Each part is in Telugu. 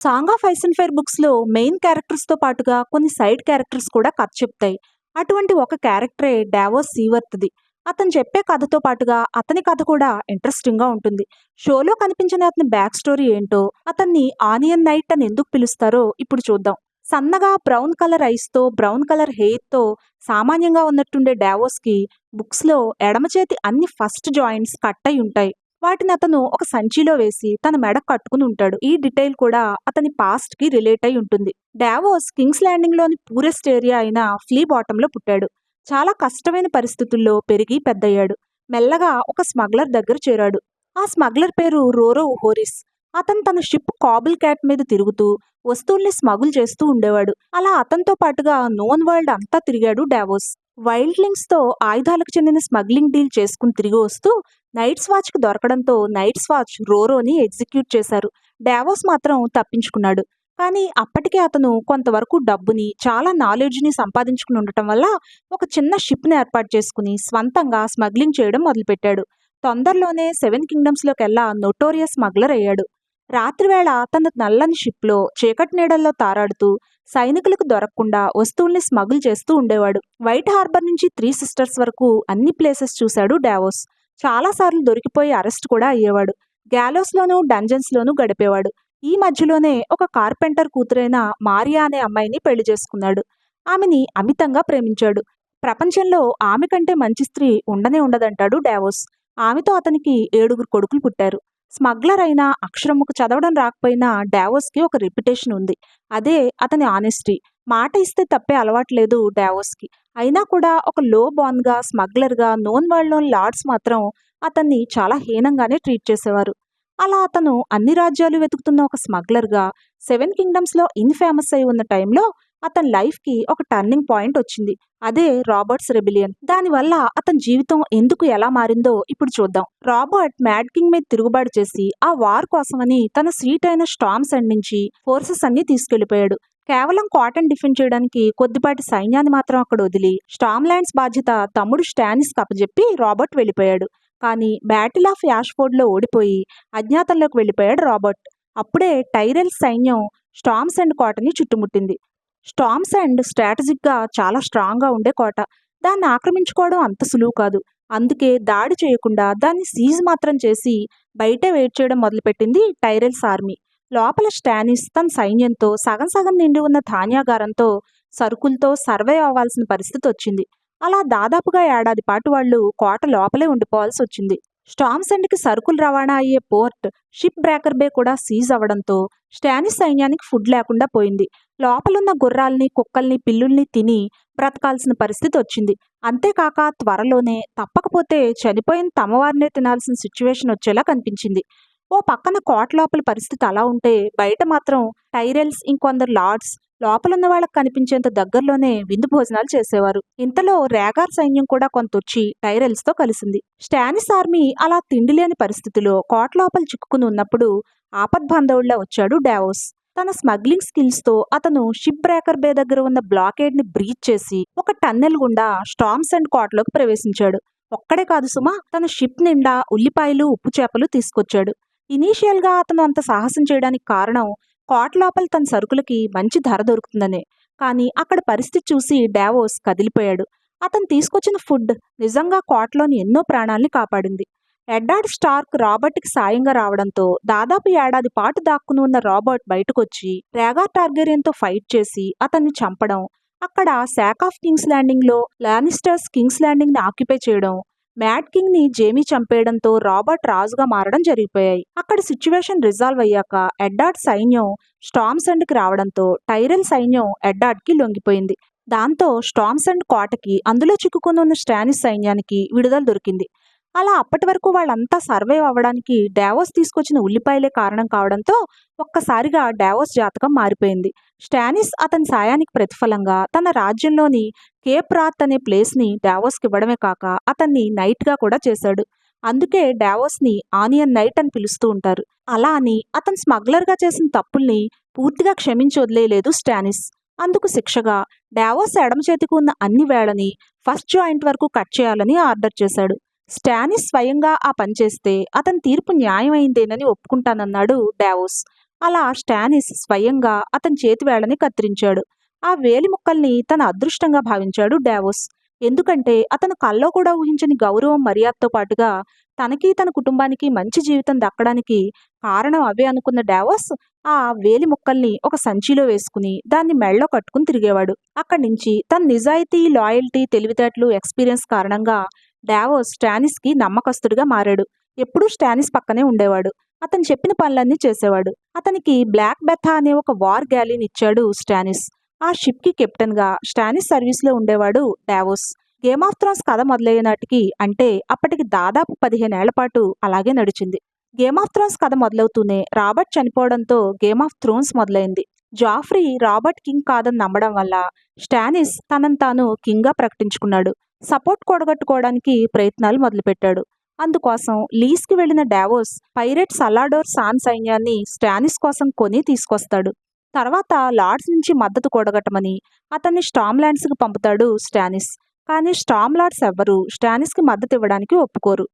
Song of ice and fire బుక్స్లో మెయిన్ క్యారెక్టర్స్తో పాటుగా కొన్ని సైడ్ క్యారెక్టర్స్ కూడా కథ చెప్తాయి. అటువంటి ఒక క్యారెక్టరే డావోస్ సీవర్త్ది. అతను చెప్పే కథతో పాటుగా అతని కథ కూడా ఇంట్రెస్టింగ్గా ఉంటుంది. షోలో కనిపించిన అతని బ్యాక్ స్టోరీ ఏంటో అతన్ని ఆనియన్ నైట్ అని ఎందుకు పిలుస్తారో ఇప్పుడు చూద్దాం. సన్నగా బ్రౌన్ కలర్ ఐస్తో బ్రౌన్ కలర్ హెయిర్తో సామాన్యంగా ఉన్నట్టుండే డావోస్కి బుక్స్లో ఎడమ చేతి అన్ని ఫస్ట్ జాయింట్స్ కట్ అయి ఉంటాయి. వాటిని అతను ఒక సంచిలో వేసి తన మెడ కట్టుకుని ఉంటాడు. ఈ డీటెయిల్ కూడా అతని పాస్ట్కి రిలేట్ అయి ఉంటుంది. డావోస్ కింగ్స్ ల్యాండింగ్లోని పూరెస్ట్ ఏరియా అయిన ఫ్లీ బాటమ్లో పుట్టాడు. చాలా కష్టమైన పరిస్థితుల్లో పెరిగి పెద్దయ్యాడు. మెల్లగా ఒక స్మగ్లర్ దగ్గర చేరాడు. ఆ స్మగ్లర్ పేరు రోరో హోరిస్ అతను తన షిప్ కాబుల్ క్యాట్ మీద తిరుగుతూ వస్తువుల్ని స్మగుల్ చేస్తూ ఉండేవాడు. అలా అతనితో పాటుగా నోన్ వరల్డ్ అంతా తిరిగాడు డావోస్ వైల్డ్ లింక్స్తో ఆయుధాలకు చెందిన స్మగ్లింగ్ డీల్ చేసుకుని తిరిగి వస్తూ నైట్స్ వాచ్కి దొరకడంతో నైట్స్ వాచ్ రోరోని ఎగ్జిక్యూట్ చేశారు. డావోస్ మాత్రం తప్పించుకున్నాడు. కానీ అప్పటికే అతను కొంతవరకు డబ్బుని చాలా నాలెడ్జ్ని సంపాదించుకుని ఉండటం వల్ల ఒక చిన్న షిప్ని ఏర్పాటు చేసుకుని స్వంతంగా స్మగ్లింగ్ చేయడం మొదలుపెట్టాడు. తొందరలోనే సెవెన్ కింగ్డమ్స్లోకి వెళ్ళా నొటోరియస్ స్మగ్లర్ అయ్యాడు. రాత్రివేళ తన నల్లని షిప్లో చీకటి నీడల్లో తారాడుతూ సైనికులకు దొరకకుండా వస్తువుల్ని స్మగుల్ చేస్తూ ఉండేవాడు. వైట్ హార్బర్ నుంచి త్రీ సిస్టర్స్ వరకు అన్ని ప్లేసెస్ చూశాడు డావోస్. చాలాసార్లు దొరికిపోయి అరెస్ట్ కూడా అయ్యేవాడు. గ్యాలోస్లోనూ డంజన్స్లోనూ గడిపేవాడు. ఈ మధ్యలోనే ఒక కార్పెంటర్ కూతురైన మారియా అనే అమ్మాయిని పెళ్ళి చేసుకున్నాడు. ఆమెని అమితంగా ప్రేమించాడు. ప్రపంచంలో ఆమె కంటే మంచి స్త్రీ ఉండనే ఉండదంటాడు డావోస్. ఆమెతో అతనికి ఏడుగురు కొడుకులు పుట్టారు. స్మగ్లర్ అయినా అక్షరముకు చదవడం రాకపోయినా డావోస్కి ఒక రెప్యుటేషన్ ఉంది. అదే అతని ఆనెస్టీ. మాట ఇస్తే తప్పే అలవాట్లేదు డావోస్కి. అయినా కూడా ఒక లో బాన్గా స్మగ్లర్గా నోన్ వరల్డ్లోని లార్డ్స్ మాత్రం అతన్ని చాలా హీనంగానే ట్రీట్ చేసేవారు. అలా అతను అన్ని రాజ్యాలు వెతుకుతున్న ఒక స్మగ్లర్గా సెవెన్ కింగ్డమ్స్లో ఇన్ఫేమస్ అయి ఉన్న టైంలో అతని లైఫ్కి ఒక టర్నింగ్ పాయింట్ వచ్చింది. అదే రాబర్ట్స్ రెబిలియన్. దానివల్ల అతని జీవితం ఎందుకు ఎలా మారిందో ఇప్పుడు చూద్దాం. రాబర్ట్ మ్యాడ్ కింగ్ మీద తిరుగుబాటు చేసి ఆ వార్ కోసమని తన స్వీట్ అయిన స్టామ్స్ ఎండ్ నుంచి ఫోర్సెస్ అన్ని తీసుకెళ్ళిపోయాడు కేవలం కాటన్ డిఫెండ్ చేయడానికి కొద్దిపాటి సైన్యాన్ని మాత్రం అక్కడ వదిలి స్టామ్ ల్యాండ్స్ బాధ్యత తమ్ముడు స్టానిస్ కప్పజెప్పి రాబర్ట్ వెళ్ళిపోయాడు. కానీ బ్యాటిల్ ఆఫ్ యాష్ఫోర్డ్లో ఓడిపోయి అజ్ఞాతంలోకి వెళ్ళిపోయాడు రాబర్ట్. అప్పుడే టైరెల్ సైన్యం స్టామ్స్ అండ్ కోటని చుట్టుముట్టింది. స్టామ్స్ అండ్ స్ట్రాటజిక్గా చాలా స్ట్రాంగ్గా ఉండే కోట. దాన్ని ఆక్రమించుకోవడం అంత సులువు కాదు. అందుకే దాడి చేయకుండా దాన్ని సీజ్ మాత్రం చేసి బయటే వెయిట్ చేయడం మొదలుపెట్టింది టైరెల్స్ ఆర్మీ. లోపల స్టానిస్ తన సైన్యంతో సగం సగం నిండి ఉన్న ధాన్యాగారంతో సరుకులతో సర్వే అవ్వాల్సిన పరిస్థితి వచ్చింది. అలా దాదాపుగా ఏడాది పాటు వాళ్ళు కోట లోపలే ఉండిపోవాల్సి వచ్చింది. స్టామ్స్ ఎండ్కి సరుకులు రవాణా అయ్యే పోర్ట్? షిప్ బ్రేకర్ బే కూడా సీజ్ అవ్వడంతో స్టానిస్ సైన్యానికి ఫుడ్ లేకుండా పోయింది. లోపలున్న గుర్రాల్ని కుక్కల్ని పిల్లుల్ని తిని బ్రతకాల్సిన పరిస్థితి వచ్చింది. అంతేకాక త్వరలోనే తప్పకపోతే చనిపోయిన తమవారినే తినాల్సిన సిచ్యువేషన్ వచ్చేలా కనిపించింది. ఓ పక్కన కోట లోపల పరిస్థితి అలా ఉంటే బయట మాత్రం టైరెల్స్ ఇంకొందరు లార్డ్స్ లోపలున్న వాళ్ళకి కనిపించేంత దగ్గరలోనే విందు భోజనాలు చేసేవారు. ఇంతలో రేగార్ సైన్యం కూడా కొంత వచ్చి కలిసింది. స్టానిస్ ఆర్మీ అలా తిండి లేని పరిస్థితిలో కోట లోపల చిక్కుకుని ఉన్నప్పుడు ఆపద్బాంధవుల్లా వచ్చాడు డావోస్. తన స్మగ్లింగ్ స్కిల్స్తో అతను షిప్ బ్రేకర్ బే దగ్గర ఉన్న బ్లాకేడ్ని బ్రీచ్ చేసి ఒక టన్నెల్ గుండా స్టామ్స్ అండ్ కోటలోకి ప్రవేశించాడు. ఒక్కడే కాదు సుమా తన షిప్ నిండా ఉల్లిపాయలు ఉప్పు చేపలు తీసుకొచ్చాడు. ఇనీషియల్గా అతను అంత సాహసం చేయడానికి కారణం కోట లోపల తన సరుకులకి మంచి ధర దొరుకుతుందనే. కానీ అక్కడ పరిస్థితి చూసి డావోస్ కదిలిపోయాడు. అతను తీసుకొచ్చిన ఫుడ్ నిజంగా కోటలోని ఎన్నో ప్రాణాల్ని కాపాడింది. ఎడ్డార్డ్ స్టార్క్ రాబర్ట్కి సాయంగా రావడంతో దాదాపు ఏడాది పాటు దాక్కుని ఉన్న రాబర్ట్ బయటకొచ్చి రేగార్ టార్గెరియన్తో ఫైట్ చేసి అతన్ని చంపడం అక్కడ శాక్ ఆఫ్ కింగ్స్ ల్యాండింగ్లో లానిస్టర్స్ కింగ్స్ ల్యాండింగ్ని ఆక్యుపై చేయడం మ్యాడ్ కింగ్ని జేమీ చంపేయడంతో రాబర్ట్ రాజుగా మారడం జరిగిపోయాయి. అక్కడ సిచ్యువేషన్ రిజాల్వ్ అయ్యాక ఎడ్డాడ్ సైన్యం స్టామ్స్కి రావడంతో టైరెల్ సైన్యం ఎడ్డార్డ్కి లొంగిపోయింది. దాంతో స్టామ్స్ అండ్ కోటకి అందులో చిక్కుకుని ఉన్న స్టానిస్ సైన్యానికి విడుదల దొరికింది. అలా అప్పటి వరకు వాళ్ళంతా సర్వైవ్ అవ్వడానికి డావోస్ తీసుకొచ్చిన ఉల్లిపాయలే కారణం కావడంతో ఒక్కసారిగా డావోస్ జాతకం మారిపోయింది. స్టానిస్ అతని సాయానికి ప్రతిఫలంగా తన రాజ్యంలోని కేప్ రాత్ అనే ప్లేస్ని డావోస్కి ఇవ్వడమే కాక అతన్ని నైట్గా కూడా చేశాడు. అందుకే డావోస్ని ఆనియన్ నైట్ అని పిలుస్తూ ఉంటారు. అలా అని అతను స్మగ్లర్గా చేసిన తప్పుల్ని పూర్తిగా క్షమించి వదిలేయలేదు స్టానిస్. అందుకు శిక్షగా డావోస్ ఎడమ చేతికి ఉన్న అన్ని వేళని ఫస్ట్ జాయింట్ వరకు కట్ చేయాలని ఆర్డర్ చేశాడు. స్టానిస్ స్వయంగా ఆ పని చేస్తే అతని తీర్పు న్యాయమైందేనని ఒప్పుకుంటానన్నాడు డావోస్. అలా స్టానిస్ స్వయంగా అతని చేతివేళ్ళని కత్తిరించాడు. ఆ వేలి ముక్కల్ని తన అదృష్టంగా భావించాడు డావోస్. ఎందుకంటే అతను కల్లో కూడా ఊహించని గౌరవం మర్యాదతో పాటుగా తనకి తన కుటుంబానికి మంచి జీవితం దక్కడానికి కారణం అవే అనుకున్న డావోస్ ఆ వేలి ముక్కల్ని ఒక సంచిలో వేసుకుని దాన్ని మెళ్ళో కట్టుకుని తిరిగేవాడు. అక్కడి నుంచి తన నిజాయితీ లాయల్టీ తెలివితేటలు ఎక్స్పీరియన్స్ కారణంగా డావోస్ స్టానిస్కి నమ్మకస్తుడిగా మారాడు. ఎప్పుడూ స్టానిస్ పక్కనే ఉండేవాడు. అతను చెప్పిన పనులన్నీ చేసేవాడు. అతనికి బ్లాక్ బెథా అనే ఒక వార్ గ్యాలీని ఇచ్చాడు స్టానిస్. ఆ షిప్కి కెప్టెన్గా స్టానిస్ సర్వీస్లో ఉండేవాడు డావోస్. గేమ్ ఆఫ్ థ్రోన్స్ కథ మొదలయ్యే నాటికి అంటే అప్పటికి దాదాపు పదిహేనేళ్ళ పాటు అలాగే నడిచింది. గేమ్ ఆఫ్ థ్రోన్స్ కథ మొదలవుతూనే రాబర్ట్ చనిపోవడంతో గేమ్ ఆఫ్ థ్రోన్స్ మొదలైంది. జాఫ్రీ రాబర్ట్ కింగ్ కాదని నమ్మడం వల్ల స్టానిస్ తనను తాను కింగ్గా ప్రకటించుకున్నాడు. సపోర్ట్ కూడగట్టుకోవడానికి ప్రయత్నాలు మొదలుపెట్టాడు. అందుకోసం లీస్కి వెళ్ళిన డావోస్ పైరెట్ సలాడోర్ సాన్ సైన్యాన్ని స్టానిస్ కోసం కొని తీసుకొస్తాడు. తర్వాత లార్డ్స్ నుంచి మద్దతు కూడగట్టమని అతన్ని స్టామ్ ల్యాండ్స్కి పంపుతాడు స్టానిస్. కానీ స్టామ్ లార్డ్స్ ఎవ్వరూ స్టానిస్కి మద్దతు ఇవ్వడానికి ఒప్పుకోరు.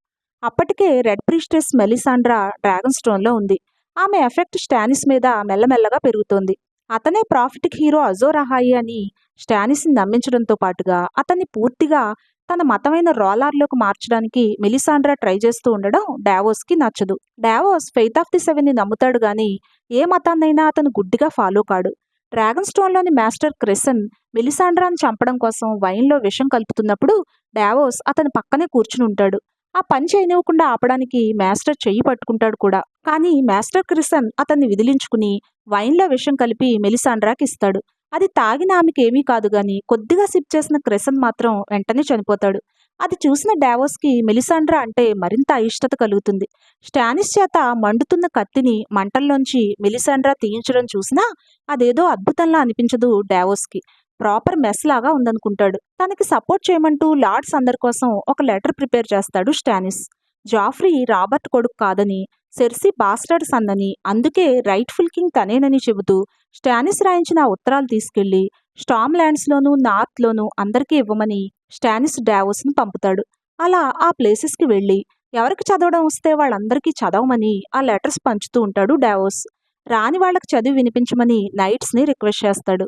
అప్పటికే రెడ్ ప్రీస్టెస్ మెలిసాండ్రా డ్రాగన్ స్టోన్లో ఉంది. ఆమె ఎఫెక్ట్ స్టానిస్ మీద మెల్లమెల్లగా పెరుగుతోంది. అతనే ప్రాఫిటిక్ హీరో అజోరహాయి అని స్టానిస్ని నమ్మించడంతో పాటుగా అతన్ని పూర్తిగా తన మతమైన రోలార్లోకి మార్చడానికి మెలిసాండ్రా ట్రై చేస్తూ ఉండడం డావోస్కి నచ్చదు. డావోస్ ఫెయిత్ ఆఫ్ ది సెవెన్ని నమ్ముతాడు కానీ ఏ మతాన్నైనా అతను గుడ్డిగా ఫాలో కాడు. డ్రాగన్ స్టోన్లోని మాస్టర్ క్రెసన్ మెలిసాండ్రాను చంపడం కోసం వైన్లో విషం కలుపుతున్నప్పుడు డావోస్ అతని పక్కనే కూర్చుని ఉంటాడు. ఆ పని చేయనివ్వకుండా ఆపడానికి మాస్టర్ చెయ్యి పట్టుకుంటాడు కూడా. కానీ మాస్టర్ క్రిసన్ అతన్ని విదిలించుకుని వైన్లో విషం కలిపి మెలిసాండ్రాకి ఇస్తాడు. అది తాగిన ఆమెకి ఏమీ కాదు గాని కొద్దిగా సిప్ చేసిన క్రెసన్ మాత్రం వెంటనే చనిపోతాడు. అది చూసిన డావోస్కి మెలిసాండ్రా అంటే మరింత అయిష్టత కలుగుతుంది. స్టానిస్ చేత మండుతున్న కత్తిని మంటల్లోంచి మెలిసాండ్రా తీయించడం చూసినా అదేదో అద్భుతంలా అనిపించదు డావోస్కి. ప్రాపర్ మెస్ లాగా ఉందనుకుంటాడు. తనకి సపోర్ట్ చేయమంటూ లార్డ్స్ అందరి కోసం ఒక లెటర్ ప్రిపేర్ చేస్తాడు స్టానిస్ జాఫ్రీ రాబర్ట్ కొడుకు కాదని సెర్సీ బాస్టర్డ్స్ అందని. అందుకే రైట్ఫుల్ కింగ్ తనేనని చెబుతూ స్టానిస్ రాయించిన ఉత్తరాలు తీసుకెళ్ళి స్టామ్ ల్యాండ్స్లోనూ నార్త్లోనూ అందరికీ ఇవ్వమని స్టానిస్ డావోస్ను పంపుతాడు. అలా ఆ ప్లేసెస్కి వెళ్ళి ఎవరికి చదవడం వస్తే వాళ్ళందరికీ చదవమని ఆ లెటర్స్ పంచుతూ ఉంటాడు డావోస్. రాని వాళ్ళకి చదివి వినిపించమని నైట్స్ని రిక్వెస్ట్ చేస్తాడు.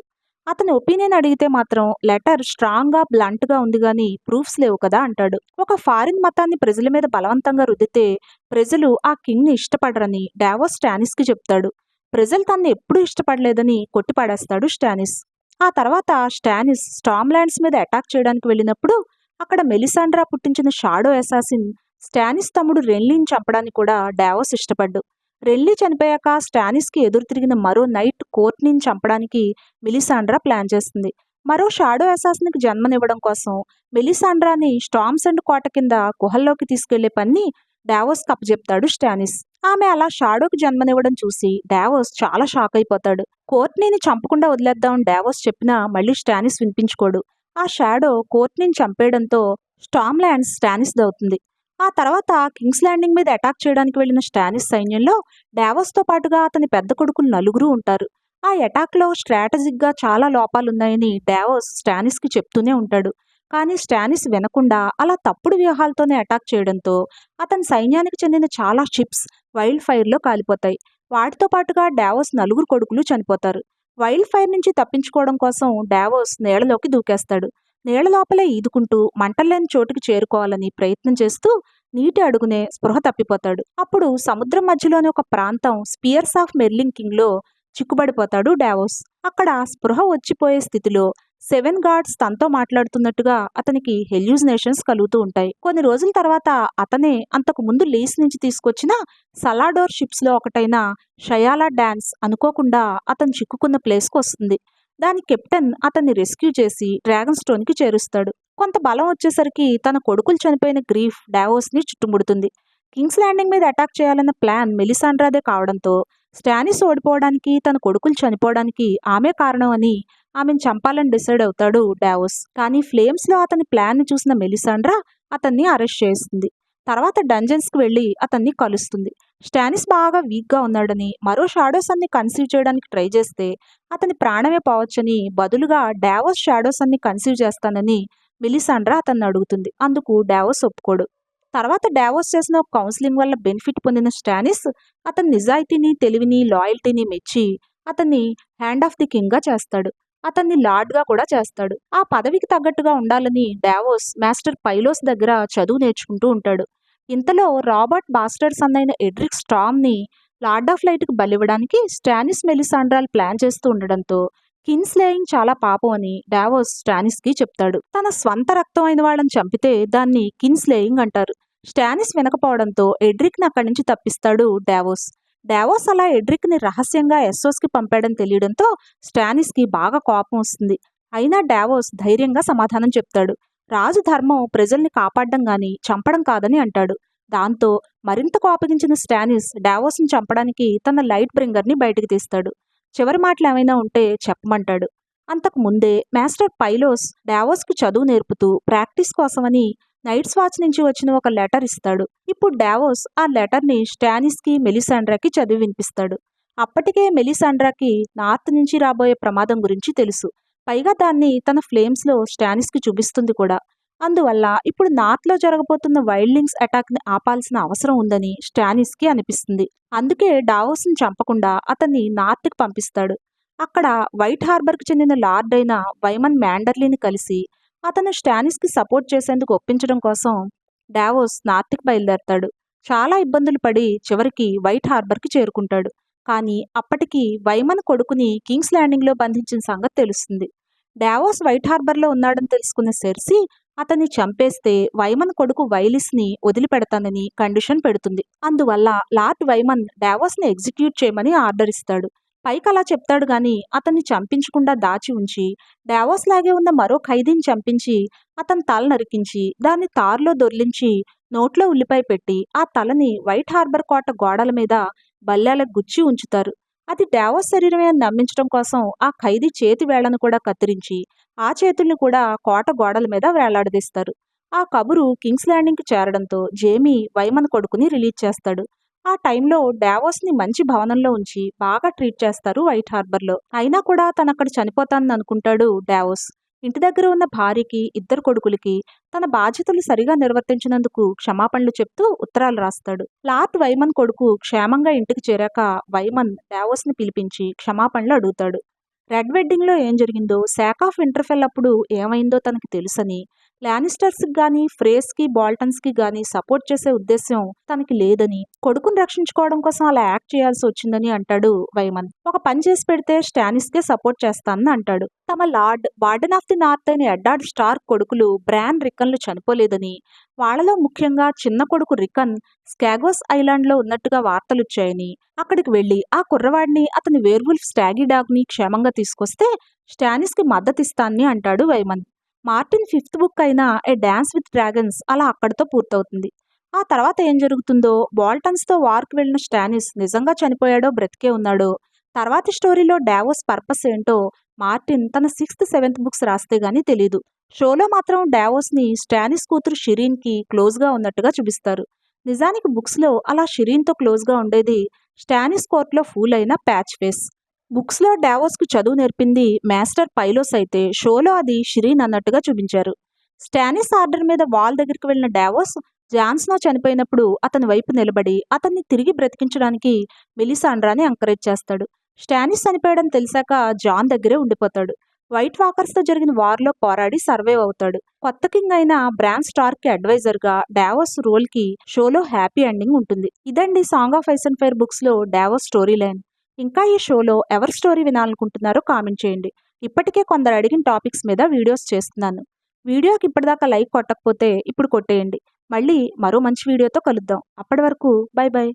అతని ఒపీనియన్ అడిగితే మాత్రం లెటర్ స్ట్రాంగ్గా బ్లంట్గా ఉంది కానీ ప్రూఫ్స్ లేవు కదా అంటాడు. ఒక ఫారిన్ మతాన్ని ప్రజల మీద బలవంతంగా రుద్దితే ప్రజలు ఆ కింగ్ని ఇష్టపడరని డావోస్ స్టానిస్కి చెప్తాడు. ప్రజలు తనని ఎప్పుడూ ఇష్టపడలేదని కొట్టిపడేస్తాడు స్టానిస్. ఆ తర్వాత స్టానిస్ స్టామ్లాండ్స్ మీద అటాక్ చేయడానికి వెళ్ళినప్పుడు అక్కడ మెలిసాండ్రా పుట్టించిన షాడో అసాసిన్ స్టానిస్ తమ్ముడు రెన్లీని చంపడానికి కూడా డావోస్ ఇష్టపడ్డు. రెల్లి చనిపోయాక స్టానిస్కి ఎదురు తిరిగిన మరో నైట్ కోర్ట్ని చంపడానికి మెలిసాండ్రా ప్లాన్ చేస్తుంది. మరో షాడో అసాసిన్కి జన్మనివ్వడం కోసం మెలిసాండ్రాని స్టామ్స్ అండ్ కోట కింద గుహల్లోకి తీసుకెళ్ళే పని డావోస్ కప్పజెప్తాడు స్టానిస్. ఆమె అలా షాడోకి జన్మనివ్వడం చూసి డావోస్ చాలా షాక్ అయిపోతాడు. కోర్ట్నీని చంపకుండా వదిలేద్దాం డావోస్ చెప్పినా మళ్ళీ స్టానిస్ వినిపించుకోడు. ఆ షాడో కోర్ట్నీని చంపేయడంతో స్టామ్ ల్యాండ్స్ స్టానిస్ దవుతుంది ఆ తర్వాత కింగ్స్ ల్యాండింగ్ మీద అటాక్ చేయడానికి వెళ్ళిన స్టానిస్ సైన్యంలో డావస్తో పాటుగా అతని పెద్ద కొడుకులు నలుగురు ఉంటారు. ఆ అటాక్లో స్ట్రాటజిక్గా చాలా లోపాలున్నాయని డావోస్ స్టానిస్కి చెప్తూనే ఉంటాడు. కానీ స్టానిస్ వినకుండా అలా తప్పుడు వ్యూహాలతోనే అటాక్ చేయడంతో అతని సైన్యానికి చెందిన చాలా షిప్స్ వైల్డ్ ఫైర్లో కాలిపోతాయి. వాటితో పాటుగా డావోస్ నలుగురు కొడుకులు చనిపోతారు. వైల్డ్ ఫైర్ నుంచి తప్పించుకోవడం కోసం డావోస్ నేలలోకి దూకేస్తాడు. నీళ్ళ లోపలే ఈదుకుంటూ మంటలేని చోటుకి చేరుకోవాలని ప్రయత్నం చేస్తూ నీటి అడుగునే స్పృహ తప్పిపోతాడు. అప్పుడు సముద్రం మధ్యలోని ఒక ప్రాంతం స్పియర్స్ ఆఫ్ మెర్లింగ్ కింగ్లో చిక్కుబడిపోతాడు డావోస్. అక్కడ స్పృహ వచ్చిపోయే స్థితిలో సెవెన్ గాడ్స్ తనతో మాట్లాడుతున్నట్టుగా అతనికి హెల్యూజినేషన్స్ కలుగుతూ ఉంటాయి. కొన్ని రోజుల తర్వాత అతనే అంతకు ముందు లీస్ నుంచి తీసుకొచ్చిన సలాడోర్ షిప్స్లో ఒకటైన షయాలా డ్యాన్స్ అనుకోకుండా అతను చిక్కుకున్న ప్లేస్కి వస్తుంది. దాని కెప్టెన్ అతన్ని రెస్క్యూ చేసి డ్రాగన్ స్టోన్కి చేరుస్తాడు. కొంత బలం వచ్చేసరికి తన కొడుకులు చనిపోయిన గ్రీఫ్ డావోస్ని చుట్టుముడుతుంది. కింగ్స్ ల్యాండింగ్ మీద అటాక్ చేయాలన్న ప్లాన్ మెలిసాండ్రాదే కావడంతో స్టానిస్ ఓడిపోవడానికి తన కొడుకులు చనిపోవడానికి ఆమె కారణం అని ఆమెను చంపాలని డిసైడ్ అవుతాడు డావోస్. కానీ ఫ్లేమ్స్లో అతని ప్లాన్ని చూసిన మెలిసాండ్రా అతన్ని అరెస్ట్ చేస్తుంది. తర్వాత డంజన్స్కి వెళ్ళి అతన్ని కలుస్తుంది. స్టానిస్ బాగా వీక్గా ఉన్నాడని మరో షాడోస్ అన్ని కన్సీవ్ చేయడానికి ట్రై చేస్తే అతని ప్రాణమే పోవచ్చని బదులుగా డావోస్ షాడోస్ అన్ని కన్సీవ్ చేస్తానని మిలిసాండ్రా అతన్ని అడుగుతుంది. అందుకు డావోస్ ఒప్పుకోడు. తర్వాత డావోస్ చేసిన కౌన్సిలింగ్ వల్ల బెనిఫిట్ పొందిన స్టానిస్ అతని నిజాయితీని తెలివిని లాయల్టీని మెచ్చి అతన్ని హ్యాండ్ ఆఫ్ ది కింగ్గా చేస్తాడు. అతన్ని లార్డ్గా కూడా చేస్తాడు. ఆ పదవికి తగ్గట్టుగా ఉండాలని డావోస్ మాస్టర్ పైలోస్ దగ్గర చదువు నేర్చుకుంటూ ఉంటాడు. ఇంతలో రాబర్ట్ బాస్టర్స్ అన్నైన ఎడ్రిక్ స్టామ్ని లార్డ్ ఆఫ్ లైట్కి బలివ్వడానికి స్టానిస్ మెలిసాండ్రాల్ ప్లాన్ చేస్తూ ఉండడంతో కిన్స్లేయింగ్ చాలా పాపం అని డావోస్ స్టానిస్కి చెప్తాడు. తన స్వంత రక్తం అయిన వాళ్ళని చంపితే దాన్ని కిన్స్లేయింగ్ అంటారు. స్టానిస్ వినకపోవడంతో ఎడ్రిక్ని అక్కడి నుంచి తప్పిస్తాడు డావోస్. డావోస్ అలా ఎడ్రిక్ని రహస్యంగా ఎస్ఓస్కి పంపాడని తెలియడంతో స్టానిస్కి బాగా కోపం వస్తుంది. అయినా డావోస్ ధైర్యంగా సమాధానం చెప్తాడు. రాజు ధర్మం ప్రజల్ని కాపాడడం గాని చంపడం కాదని అంటాడు. దాంతో మరింత కోపగించిన స్టానిస్ డావోస్ని చంపడానికి తన లైట్ బ్రింగర్ని బయటకు తీస్తాడు. చివరి మాటలు ఏమైనా ఉంటే చెప్పమంటాడు. అంతకు ముందే మాస్టర్ పైలోస్ డావోస్కు చదువు నేర్పుతూ ప్రాక్టీస్ కోసమని నైట్స్ వాచ్ నుంచి వచ్చిన ఒక లెటర్ ఇస్తాడు. ఇప్పుడు డావోస్ ఆ లెటర్ని స్టానిస్కి మెలిసాండ్రాకి చదివి వినిపిస్తాడు. అప్పటికే మెలిసాండ్రాకి నార్త్ నుంచి రాబోయే ప్రమాదం గురించి తెలుసు. పైగా దాన్ని తన ఫ్లేమ్స్లో స్టానిస్కి చూపిస్తుంది కూడా. అందువల్ల ఇప్పుడు నార్త్లో జరగబోతున్న వైల్డ్లింగ్స్ అటాక్ని ఆపాల్సిన అవసరం ఉందని స్టానిస్కి అనిపిస్తుంది. అందుకే డావోస్ని చంపకుండా అతన్ని నార్త్కి పంపిస్తాడు. అక్కడ వైట్ హార్బర్కి చెందిన లార్డ్ అయిన వైమన్ మ్యాండర్లీని కలిసి అతను స్టానిస్కి సపోర్ట్ చేసేందుకు ఒప్పించడం కోసం డావోస్ నార్త్కి బయలుదేరతాడు. చాలా ఇబ్బందులు పడి చివరికి వైట్ హార్బర్కి చేరుకుంటాడు. కానీ అప్పటికి వైమన్ కొడుకుని కింగ్స్ ల్యాండింగ్లో బంధించిన సంగతి తెలుస్తుంది. డావోస్ వైట్ హార్బర్లో ఉన్నాడని తెలుసుకున్న సెర్సి అతన్ని చంపేస్తే వైమన్ కొడుకు వైలిస్ని వదిలిపెడతానని కండిషన్ పెడుతుంది. అందువల్ల లార్డ్ వైమన్ డావోస్ని ఎగ్జిక్యూట్ చేయమని ఆర్డర్ ఇస్తాడు. పైకి అలా చెప్తాడు గాని అతన్ని చంపించకుండా దాచి ఉంచి డావోస్ లాగే ఉన్న మరో ఖైదీని చంపించి అతని తల నరికించి దాన్ని తారులో దొర్లించి నోట్లో ఉల్లిపాయ పెట్టి ఆ తలని వైట్ హార్బర్ కోట గోడల మీద బల్లాలకు గుచ్చి ఉంచుతారు. అది డావోస్ శరీరమే అని నమ్మించడం కోసం ఆ ఖైదీ చేతి వేళ్ళను కూడా కత్తిరించి ఆ చేతుల్ని కూడా కోట గోడల మీద వేలాడదీస్తారు. ఆ కబురు కింగ్స్ ల్యాండింగ్కి చేరడంతో జేమీ వైమన్ కొడుకుని రిలీజ్ చేస్తాడు. ఆ టైంలో డావోస్ని మంచి భవనంలో ఉంచి బాగా ట్రీట్ చేస్తారు వైట్ హార్బర్లో. అయినా కూడా తను అక్కడ చనిపోతానని అనుకుంటాడు డావోస్. ఇంటి దగ్గర ఉన్న భార్యకి ఇద్దరు కొడుకులకి తన బాధ్యతలు సరిగా నిర్వర్తించినందుకు క్షమాపణలు చెప్తూ ఉత్తరాలు రాస్తాడు. లార్డ్ వైమన్ కొడుకు క్షేమంగా ఇంటికి చేరాక వైమన్ డావోస్ని పిలిపించి క్షమాపణలు అడుగుతాడు. రెడ్ వెడ్డింగ్లో ఏం జరిగిందో శాక్ ఆఫ్ ఇంటర్ఫెల్ అప్పుడు ఏమైందో తనకి తెలుసని లానిస్టర్స్కి కానీ ఫ్రేస్కి బాల్టన్స్కి కానీ సపోర్ట్ చేసే ఉద్దేశం తనకి లేదని. కొడుకుని రక్షించుకోవడం కోసం అలా యాక్ట్ చేయాల్సి వచ్చిందని అంటాడు వైమన్. ఒక పని చేసి పెడితే స్టానిస్కే సపోర్ట్ చేస్తానని అంటాడు. తమ lord warden of the north అయిన ఎడ్డార్డ్ స్టార్ కొడుకులు బ్రాన్ రికన్లు చనిపోలేదని. వాళ్ళలో ముఖ్యంగా చిన్న కొడుకు రికన్ స్కాగోస్ ఐలాండ్లో ఉన్నట్టుగా వార్తలు వచ్చాయని. అక్కడికి వెళ్ళి ఆ కుర్రవాడిని అతని వేర్వుల్ఫ్ స్టాగీ డాగ్ని క్షేమంగా తీసుకొస్తే స్టానిస్కి మద్దతిస్తానని అంటాడు వైమన్. మార్టిన్ ఫిఫ్త్ బుక్ అయిన ఏ డ్యాన్స్ విత్ డ్రాగన్స్ అలా అక్కడితో పూర్తవుతుంది. ఆ తర్వాత ఏం జరుగుతుందో బాల్టన్స్తో వార్కు వెళ్ళిన స్టానిస్ నిజంగా చనిపోయాడో బ్రతికే ఉన్నాడో తర్వాతి స్టోరీలో డావోస్ పర్పస్ ఏంటో మార్టిన్ తన సిక్స్త్ సెవెంత్ బుక్స్ రాస్తే గానీ తెలీదు. షోలో మాత్రం డావోస్ని స్టానిస్ కూతురు షిరీన్కి క్లోజ్గా ఉన్నట్టుగా చూపిస్తారు. నిజానికి బుక్స్లో అలా షిరీన్తో క్లోజ్గా ఉండేది స్టానిస్ కోర్ట్లో ఫూల్ అయిన ప్యాచ్ ఫేస్. బుక్స్లో డావోస్కు చదువు నేర్పింది మాస్టర్ పైలోస్ అయితే. షోలో అది షిరీన్ అన్నట్టుగా చూపించారు. స్టానిస్ ఆర్డర్ మీద వాల్ దగ్గరికి వెళ్ళిన డావోస్ జాన్స్నో చనిపోయినప్పుడు అతని వైపు నిలబడి అతన్ని తిరిగి బ్రతికించడానికి మిలిసాండ్రాని ఎంకరేజ్ చేస్తాడు. స్టానిస్ చనిపోయడం తెలిసాక జాన్ దగ్గరే ఉండిపోతాడు. వైట్ వాకర్స్తో జరిగిన వార్లో పోరాడి సర్వైవ్ అవుతాడు. కొత్త కింగ్ అయిన బ్రాన్ స్టార్కి అడ్వైజర్గా డావోస్ రోల్కి షోలో హ్యాపీ ఎండింగ్ ఉంటుంది. ఇదండి song of ice and fire బుక్స్లో డావోస్ స్టోరీ లైన్. ఇంకా ఈ షోలో ఎవరి స్టోరీ వినాలనుకుంటున్నారో కామెంట్ చేయండి. ఇప్పటికే కొందరు అడిగిన టాపిక్స్ మీద వీడియోస్ చేస్తున్నాను. వీడియోకి ఇప్పటిదాకా లైక్ కొట్టకపోతే ఇప్పుడు కొట్టేయండి. మళ్ళీ మరో మంచి వీడియోతో కలుద్దాం. అప్పటి వరకు బై బై.